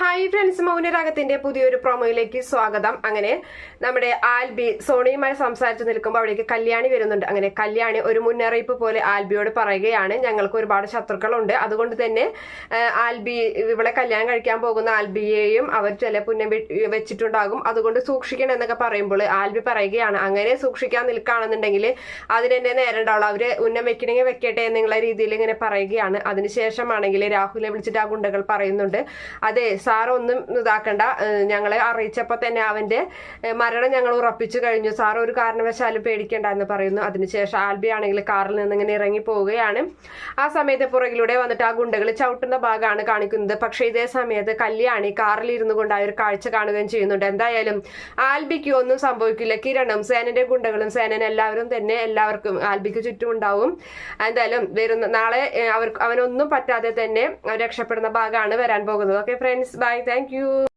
Hi friends മൗനരാഗത്തിന്റെ പുതിയൊരു പ്രൊമോയിലേക്ക് സ്വാഗതം. അങ്ങനെ നമ്മുടെ ആൽബി സോണിയുമായി സംസാരിച്ചു നിൽക്കുമ്പോൾ അവിടേക്ക് കല്യാണി വരുന്നുണ്ട്. അങ്ങനെ കല്യാണി ഒരു മുന്നറിയിപ്പ് പോലെ ആൽബിയോട് പറയുകയാണ്. ഞങ്ങൾക്ക് ഒരുപാട് ശത്രുക്കളുണ്ട്. അതുകൊണ്ട് തന്നെ ആൽബി ഇവിടെ കല്യാണം കഴിക്കാൻ പോകുന്ന ആൽബിയെയും അവർ ചില പുന്നം വെച്ചിട്ടുണ്ടാകും. അതുകൊണ്ട് സൂക്ഷിക്കണം എന്നൊക്കെ പറയുമ്പോൾ ആൽബി പറയുകയാണ്. അങ്ങനെ സൂക്ഷിക്കാൻ നിൽക്കുകയാണെന്നുണ്ടെങ്കിൽ അതിനെന്നെ നേരം ഉണ്ടാവുള്ളൂ അവർ ഉന്നം വെക്കണമെങ്കിൽ വെക്കട്ടെ എന്നുള്ള രീതിയിൽ ഇങ്ങനെ പറയുകയാണ്. അതിനുശേഷമാണെങ്കിൽ രാഹുലെ വിളിച്ചിട്ട് ആ ഗുണ്ടകൾ പറയുന്നുണ്ട്. അതെ സാർ ഒന്നും ഇതാക്കണ്ട ഞങ്ങളെ അറിയിച്ചപ്പോൾ തന്നെ അവന്റെ മരണം ഞങ്ങൾ ഉറപ്പിച്ചു കഴിഞ്ഞു. സാർ ഒരു കാരണവശാലും പേടിക്കേണ്ട എന്ന് പറയുന്നു. അതിനുശേഷം ആൽബി ആണെങ്കിൽ കാറിൽ നിന്ന് ഇങ്ങനെ ഇറങ്ങി പോവുകയാണ്. ആ സമയത്ത് പുറകിലൂടെ വന്നിട്ട് ആ ഗുണ്ടകൾ ചവിട്ടുന്ന ഭാഗമാണ് കാണിക്കുന്നത്. പക്ഷേ ഇതേ സമയത്ത് കല്യാണി കാറിൽ ഇരുന്നു കൊണ്ട് ആ ഒരു കാഴ്ച കാണുകയും ചെയ്യുന്നുണ്ട്. എന്തായാലും ആൽബിക്ക് ഒന്നും സംഭവിക്കില്ല. കിരണും സേനന്റെ ഗുണ്ടകളും സേനൻ എല്ലാവരും തന്നെ എല്ലാവർക്കും ആൽബിക്ക് ചുറ്റും ഉണ്ടാവും. എന്തായാലും വരുന്ന നാളെ അവർക്ക് അവനൊന്നും പറ്റാതെ തന്നെ രക്ഷപ്പെടുന്ന ഭാഗമാണ് വരാൻ പോകുന്നത്. Okay friends Bye. Thank you.